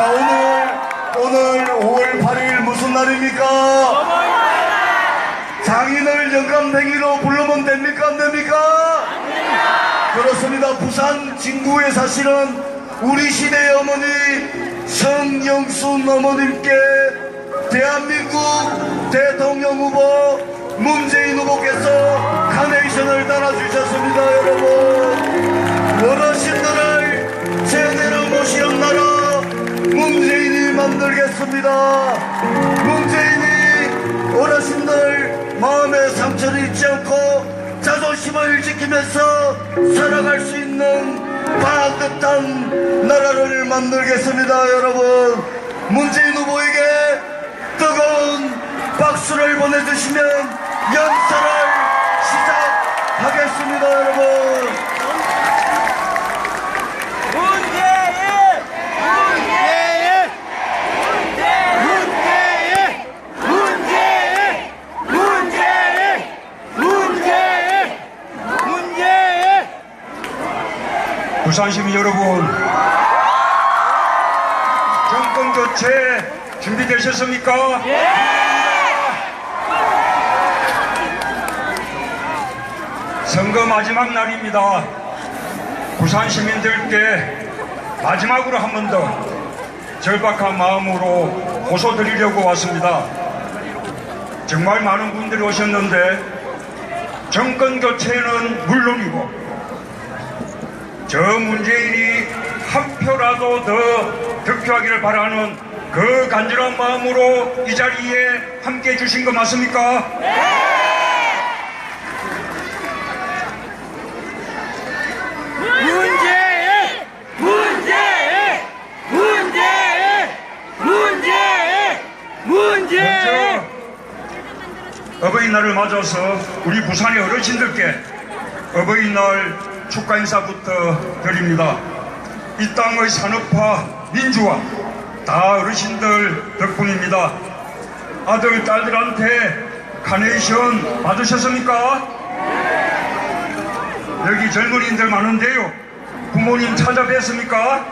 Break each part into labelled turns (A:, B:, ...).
A: 자, 오늘, 오늘 5월 8일 무슨 날입니까? 장인을 영감탱이로 부르면 됩니까? 안 됩니까? 그렇습니다. 부산 진구에 사시는 우리 시대의 어머니 성영순 어머님께 대한민국 대통령 후보 문재인 후보께서 카네이션을 따라주셨습니다. 여러분 만들겠습니다. 문재인이 어르신들 마음에 상처를 잊지 않고 자존심을 지키면서 살아갈 수 있는 반듯한 나라를 만들겠습니다 여러분 문재인 후보에게 뜨거운 박수를 보내주시면 연설을 시작하겠습니다 여러분
B: 문재인! 문재인! 문재인! 문재인! 문재인! 문재인!
C: 부산 시민 여러분, 정권 교체 준비되셨습니까? 선거 마지막 날입니다. 부산 시민들께 마지막으로 한 번 더 절박한 마음으로 호소 드리려고 왔습니다. 정말 많은 분들이 오셨는데 정권 교체는 물론이고 저 문재인이 한 표라도 더 득표하기를 바라는 그 간절한 마음으로 이 자리에 함께 해주신 거 맞습니까? 먼저 어버이날을 맞아서 우리 부산의 어르신들께 어버이날 축하 인사부터 드립니다. 이 땅의 산업화, 민주화 다 어르신들 덕분입니다. 아들, 딸들한테 카네이션 받으셨습니까? 여기 젊은이들 많은데요. 부모님 찾아뵀습니까?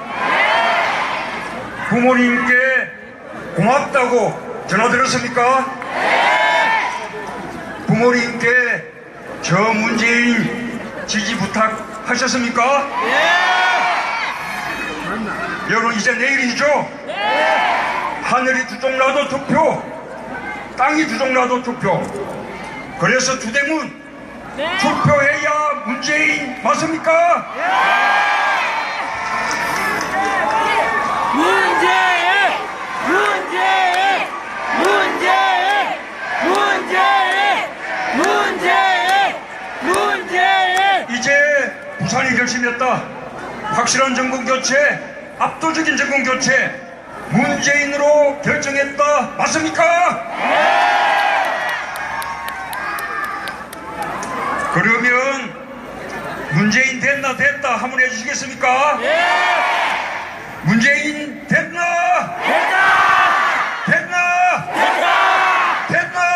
C: 부모님께 고맙다고 전화 들었습니까? 부모님께 저 문재인 지지 부탁 하셨습니까? 여러분 이제 내일이죠? 하늘이 두종나도 투표, 땅이 두종나도 투표. 그래서 주대문 투표해야 문재인 맞습니까?
B: 문재인! 문재인! 문재인! 문재인! 문재인! 문재인!
C: 이제 결심했다. 확실한 정권 교체, 압도적인 정권 교체, 문재인으로 결정했다. 맞습니까? 그러면 문재인 됐나 됐다 한번 해주시겠습니까? 문재인 됐나? 됐나? 됐나?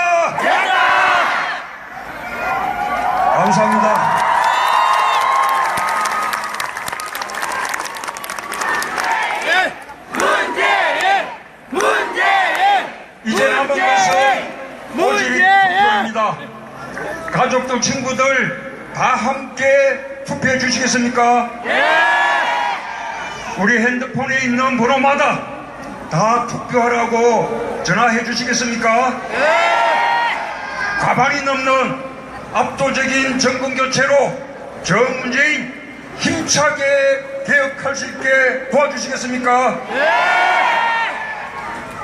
C: 감사합니다.
B: 문재인! 문재인!
C: 이제 남은 것은 오직 투표입니다. 가족들, 친구들 다 함께 투표해 주시겠습니까? 우리 핸드폰에 있는 번호마다 다 투표하라고 전화해 주시겠습니까? 과반이 넘는 압도적인 정권 교체로 저 문재인 힘차게 개혁할 수 있게 도와주시겠습니까?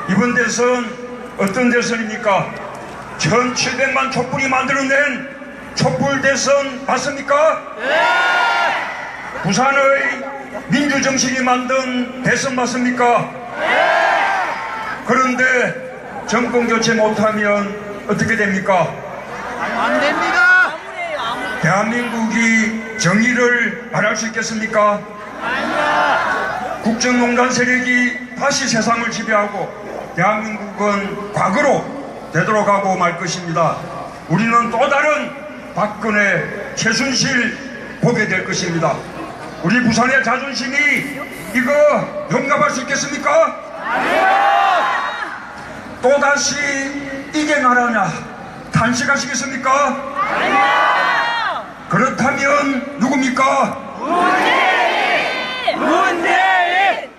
C: 이번 대선 어떤 대선입니까? 1700만 촛불이 만들어낸 촛불 대선 맞습니까? 부산의 민주정신이 만든 대선 맞습니까? 그런데 정권 교체 못하면 어떻게 됩니까?
B: 안 됩니다!
C: 대한민국이 정의를 말할 수 있겠습니까? 국정농단 세력이 다시 세상을 지배하고 대한민국은 과거로 되돌아가고 말 것입니다. 우리는 또 다른 박근혜 최순실 보게 될 것입니다. 우리 부산의 자존심이 이거 용납할 수 있겠습니까? 또다시 이게 나라냐 탄식하시겠습니까? 그렇다면 누굽니까?
B: 문재인! 문재인!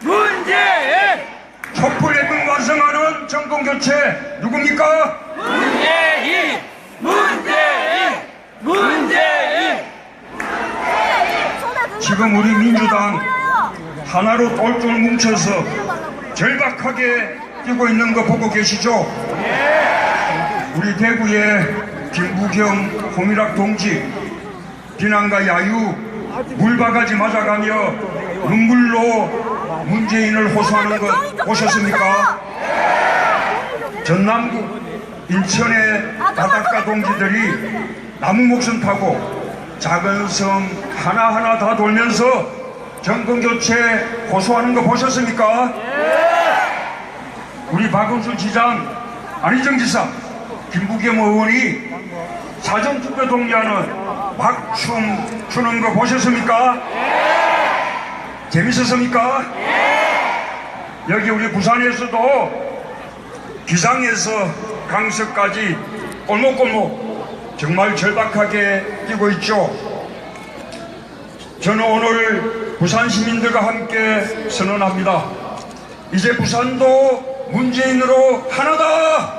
B: 문재인!
C: 촛불 예능 완성하는 정권 교체 누굽니까?
B: 문재인! 문재인! 문재인!
C: 지금 우리 민주당 하나로 똘똘 뭉쳐서 절박하게 뛰고 있는 거 보고 계시죠? 우리 대구의 김부경 홍일학 동지 비난과 야유 물바가지 맞아가며 눈물로 문재인을 호소하는 것 보셨습니까? 전남국 인천의 바닷가 동지들이 나무 목선 타고 작은 섬 하나하나 다 돌면서 정권 교체 호소하는 거 보셨습니까? 우리 박은수 지장, 안희정 지사, 김부겸 의원이 사전투표 동의하는 막춤 추는 거 보셨습니까? 재밌었습니까? 여기 우리 부산에서도 기상에서 강서까지 골목골목 정말 절박하게 뛰고 있죠. 저는 오늘 부산 시민들과 함께 선언합니다. 이제 부산도 문재인으로 하나다!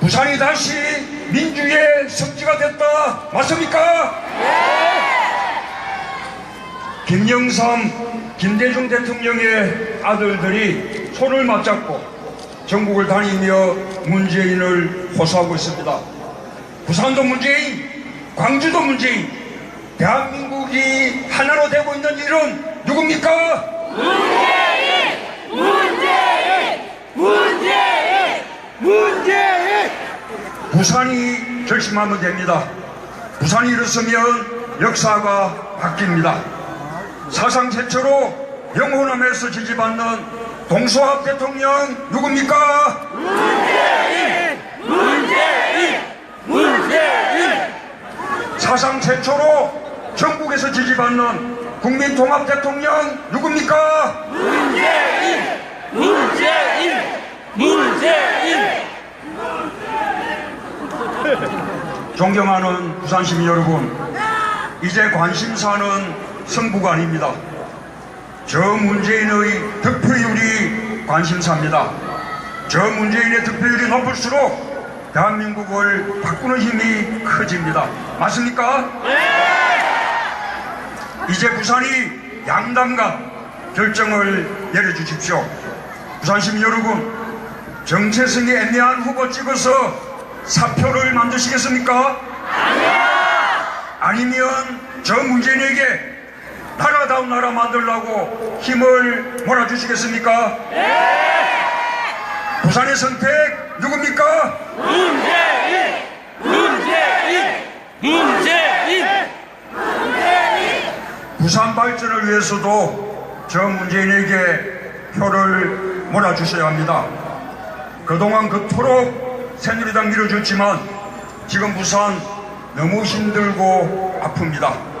C: 부산이 다시 민주의 성지가 됐다! 맞습니까? 김영삼, 김대중 대통령의 아들들이 손을 맞잡고 전국을 다니며 문재인을 호소하고 있습니다. 부산도 문재인, 광주도 문재인, 대한민국이 하나로 되고 있는 일은 누굽니까?
B: 문재인! 문재인! 문재인!
C: 부산이 결심하면 됩니다. 부산이 일어서면 역사가 바뀝니다. 사상 최초로 영호남에서 지지받는 동서압 대통령 누굽니까?
B: 문재인! 문재인!
C: 사상 최초로 전국에서 지지받는 국민통합 대통령 누굽니까?
B: 문재인! 문재인! 문재인!
C: 존경하는 부산 시민 여러분, 이제 관심사는 승부가 아닙니다. 저 문재인의 득표율이 관심사입니다. 저 문재인의 득표율이 높을수록 대한민국을 바꾸는 힘이 커집니다. 맞습니까? 이제 부산이 양당과 결정을 내려주십시오. 부산 시민 여러분, 정체성이 애매한 후보 찍어서 사표를 만드시겠습니까? 아니면 저 문재인에게 나라다운 나라 만들라고 힘을 몰아주시겠습니까? 부산의 선택 누굽니까?
B: 문재인! 문재인! 문재인!
C: 부산 발전을 위해서도 저 문재인에게 표를 몰아주셔야 합니다. 그동안 그토록 새누리당 밀어줬지만 지금 부산 너무 힘들고 아픕니다.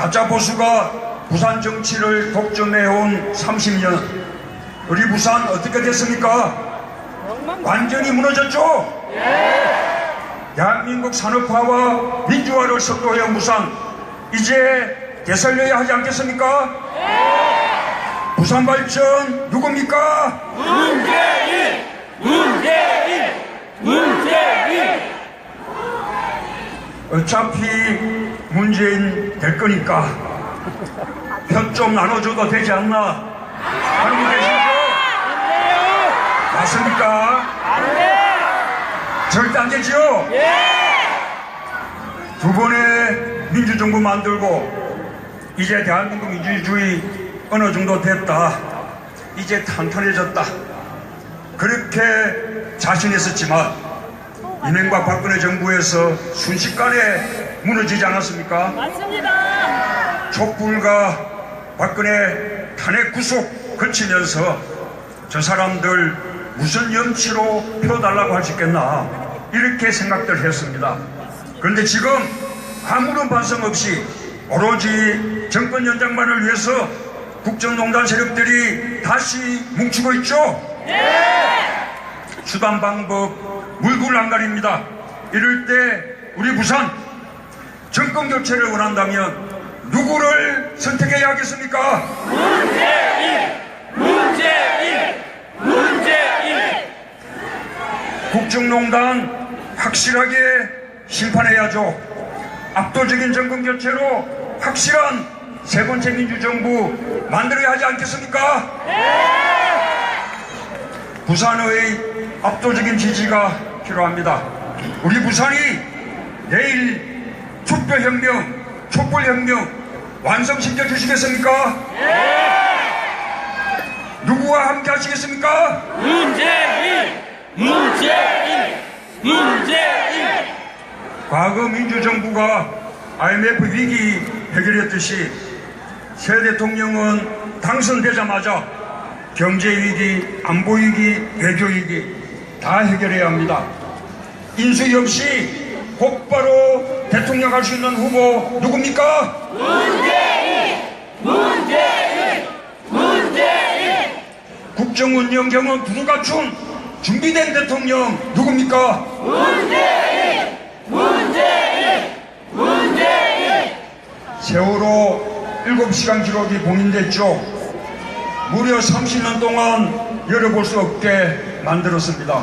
C: 가짜 보수가 부산 정치를 독점해온 30년 우리 부산 어떻게 됐습니까? 완전히 무너졌죠? 대한민국 산업화와 민주화를 선도해온 부산 이제 되살려야 하지 않겠습니까? 부산 발전 누굽니까?
B: 문재인! 문재인! 문재인!
C: 어차피 문재인 될 거니까 표좀 나눠줘도 되지 않나 거 계시죠? 맞습니까? 절대 안 되죠? 두 번의 민주정부 만들고 이제 대한민국 민주주의 어느 정도 됐다. 이제 탄탄해졌다. 그렇게 자신했었지만 이명박 박근혜 정부에서 순식간에 무너지지 않았습니까?
D: 맞습니다.
C: 촛불과 박근혜 탄핵 구속 거치면서 저 사람들 무슨 염치로 표 달라고 할 수 있겠나 이렇게 생각들 했습니다. 그런데 지금 아무런 반성 없이 오로지 정권 연장만을 위해서 국정농단 세력들이 다시 뭉치고 있죠? 수단 방법 물불 안 가립니다. 이럴 때 우리 부산 정권 교체를 원한다면 누구를 선택해야 하겠습니까?
B: 문재인! 문재인! 문재인!
C: 국정농단 확실하게 심판해야죠. 압도적인 정권 교체로 확실한 세 번째 민주정부 만들어야 하지 않겠습니까? 부산의 압도적인 지지가 필요합니다. 우리 부산이 내일 투표혁명, 촛불혁명 완성시켜 주시겠습니까? 누구와 함께 하시겠습니까?
B: 문재인! 문재인! 문재인!
C: 과거 민주정부가 IMF 위기 해결했듯이 새 대통령은 당선되자마자 경제위기, 안보위기, 외교위기 다 해결해야 합니다. 인수위 없이 곧바로 대통령 할 수 있는 후보 누굽니까?
B: 문재인! 문재인!
C: 국정 운영 경험 두루 갖춘 준비된 대통령 누굽니까?
B: 문재인! 문재인! 문재인!
C: 세월호 7시간 기록이 봉인됐죠. 무려 30년 동안 열어볼 수 없게 만들었습니다.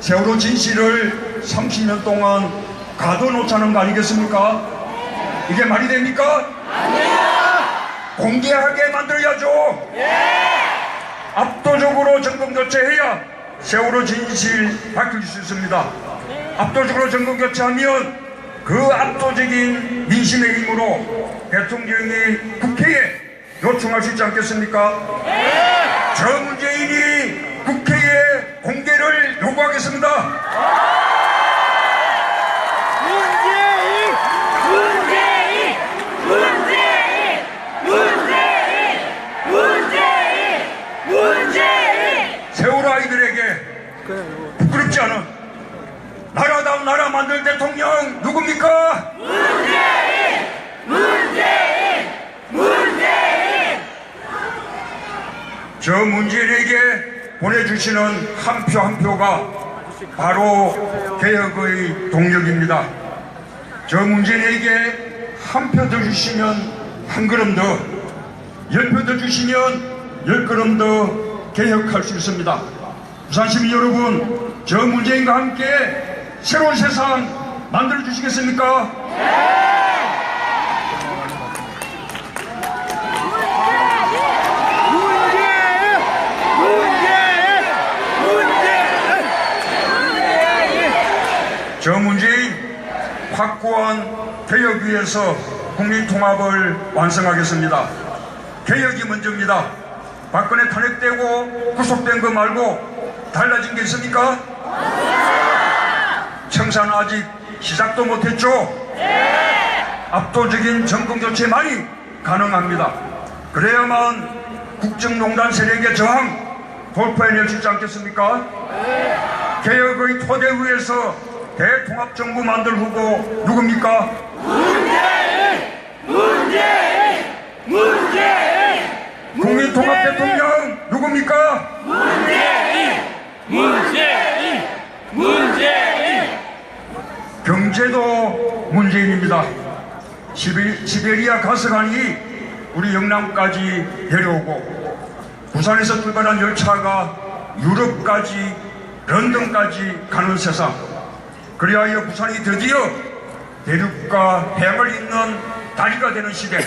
C: 세월호 진실을 30년 동안 가둬놓자는 거 아니겠습니까? 이게 말이 됩니까? 공개하게 만들어야죠. 압도적으로 정권 교체해야 세월호 진실 밝힐 수 있습니다. 압도적으로 정권 교체하면 그 압도적인 민심의 힘으로 대통령이 국회에 요청할 수 있지 않겠습니까? 저 문재인이 국회에 공개를 요구하겠습니다.
B: 문재인! 문재인! 문재인! 문재인! 문재인! 문재인!
C: 세월호 아이들에게 부끄럽지 않은 나라다운 나라 만들 대통령 누굽니까?
B: 문재인! 문재인! 문재인!
C: 저 문재인에게 보내주시는 한 표한 표가 바로 개혁의 동력입니다. 저 문재인에게 한 표 더 주시면 한 걸음 더, 열 표 더 주시면 열 걸음 더 개혁할 수 있습니다. 부산 시민 여러분, 저 문재인과 함께 새로운 세상 만들어 주시겠습니까? 저 문재인 확고한 개혁 위해서 국민 통합을 완성하겠습니다. 개혁이 먼저입니다. 박근혜 탄핵되고 구속된 거 말고 달라진 게 있습니까? 청사는 아직 시작도 못했죠? 압도적인 정권 교체만이 가능합니다. 그래야만 국정농단 세력의 저항 돌파해낼 수 있지 않겠습니까? 개혁의 토대 위에서 대통합정부 만들 후보 누굽니까?
B: 문재인! 문재인!
C: 국민통합 대통령 누굽니까?
B: 문재인! 문재인! 문재인!
C: 경제도 문재인입니다. 시베, 시베리아 가스관이 우리 영남까지 내려오고 부산에서 출발한 열차가 유럽까지 런던까지 가는 세상 그리하여 부산이 드디어 대륙과 해양을 잇는 다리가 되는 시대.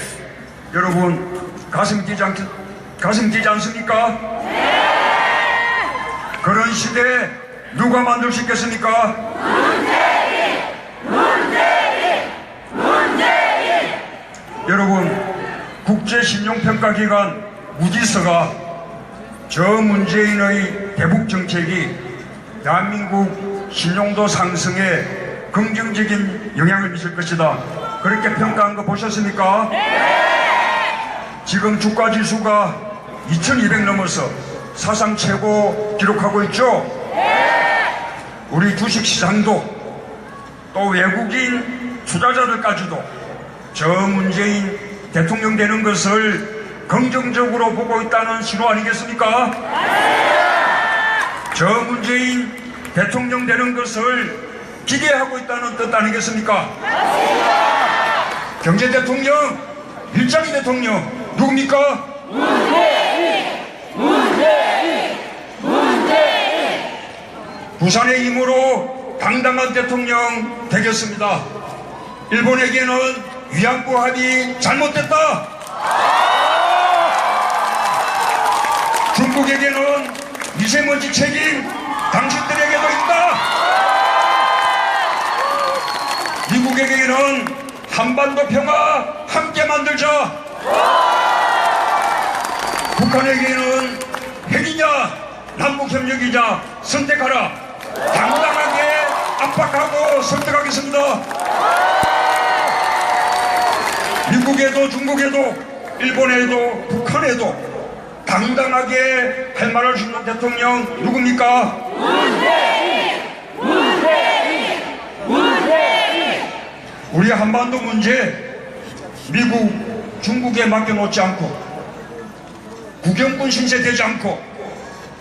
C: 여러분 가슴 뛰지, 않, 가슴 뛰지 않습니까? 그런 시대 누가 만들 수 있겠습니까? 여러분 국제신용평가기관 무지서가 저 문재인의 대북 정책이 대한민국 신용도 상승에 긍정적인 영향을 미칠 것이다. 그렇게 평가한 거 보셨습니까? 지금 주가 지수가 2200 넘어서 사상 최고 기록하고 있죠? 우리 주식시장도 또 외국인 투자자들까지도 저 문재인 대통령 되는 것을 긍정적으로 보고 있다는 신호 아니겠습니까? 저 문재인 대통령 되는 것을 기대하고 있다는 뜻 아니겠습니까? 경제 대통령, 일자리 대통령 누굽니까? 부산의 힘으로 당당한 대통령 되겠습니다. 일본에게는 위안부 합의 잘못됐다. 중국에게는 미세먼지 책임 당신들에게도 있다. 미국에게는 한반도 평화 함께 만들자. 북한에게는 핵이냐 남북협력이냐 선택하라. 당당하게 압박하고 설득하겠습니다. 미국에도 중국에도 일본에도 북한에도 당당하게 할수 있는 대통령 누굽니까? 우리 한반도 문제 미국, 중국에 맡겨놓지 않고 국영권 신세 되지 않고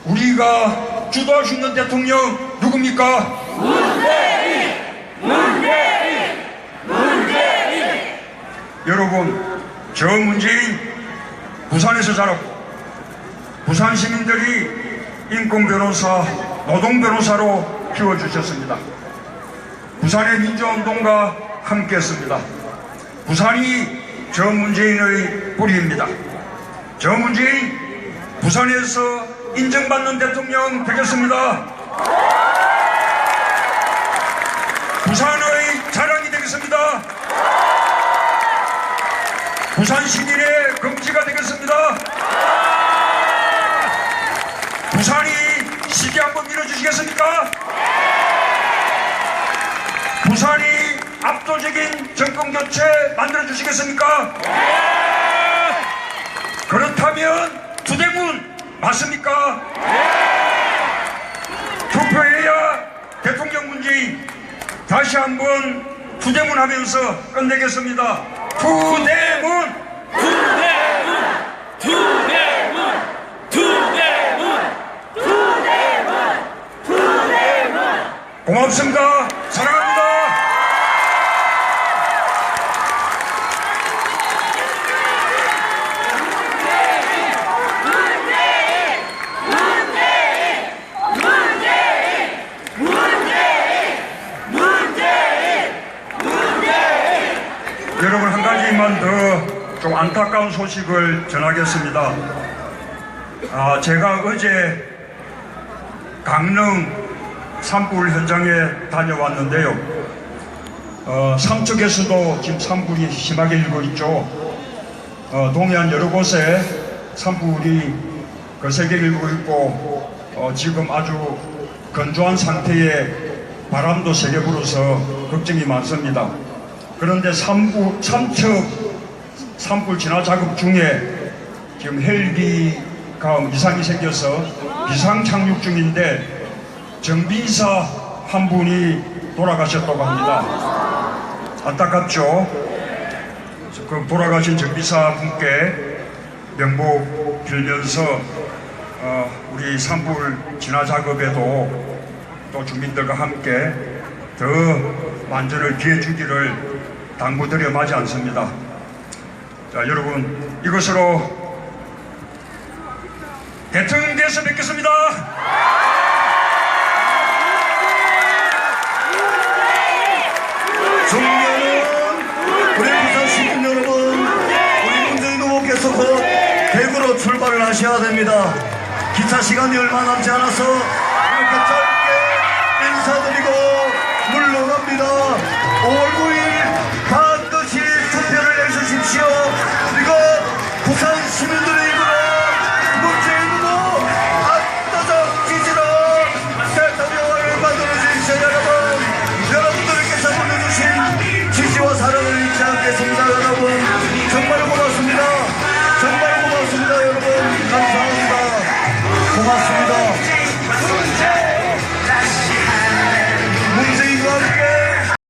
C: 우리가 주도할 수 있는 대통령 누굽니까? 여러분 저 문재인 부산에서 자랐고 부산 시민들이 인권 변호사, 노동 변호사로 키워주셨습니다. 부산의 민주운동과 함께했습니다. 부산이 저 문재인의 뿌리입니다. 저 문재인 부산에서 인정받는 대통령 되겠습니다. 부산의 자랑이 되겠습니다. 부산 시민의 금지가 되겠습니다. 부산이 시계 한번 밀어주시겠습니까? 부산이 압도적인 정권 교체 만들어 주시겠습니까? 그렇다면 두대문 맞습니까? 투표해야 대통령 문재인 다시 한번 두대문 하면서 끝내겠습니다. 두대문!
B: 두대문 두대문 두대문
C: 고맙습니다. 사랑합니다. 한 가지만 더 좀 안타까운 소식을 전하겠습니다. 아, 제가 어제 강릉 산불 현장에 다녀왔는데요. 어, 삼척에서도 지금 산불이 심하게 일고 있죠. 어, 동해안 여러 곳에 산불이 거세게 일고 있고 어, 지금 아주 건조한 상태에 바람도 세게 불어서 걱정이 많습니다. 그런데 산불, 삼척 산불 진화 작업 중에 지금 헬기가 이상이 생겨서 비상 착륙 중인데 정비사 한 분이 돌아가셨다고 합니다. 안타깝죠? 그 돌아가신 정비사 분께 명복 빌면서 어, 우리 산불 진화 작업에도 또 주민들과 함께 더 만전을 기해 주기를 당부드려 마지 않습니다. 자, 여러분 이것으로 대통령 돼서 뵙겠습니다.
A: 존경하는 우리 부산 시민 여러분, 우리 문재인 후보께서 곧 대구로 출발을 하셔야 됩니다. 기차 시간이 얼마 남지 않아서 이렇게 짧게 인사드리고 물러갑니다. 5월 9일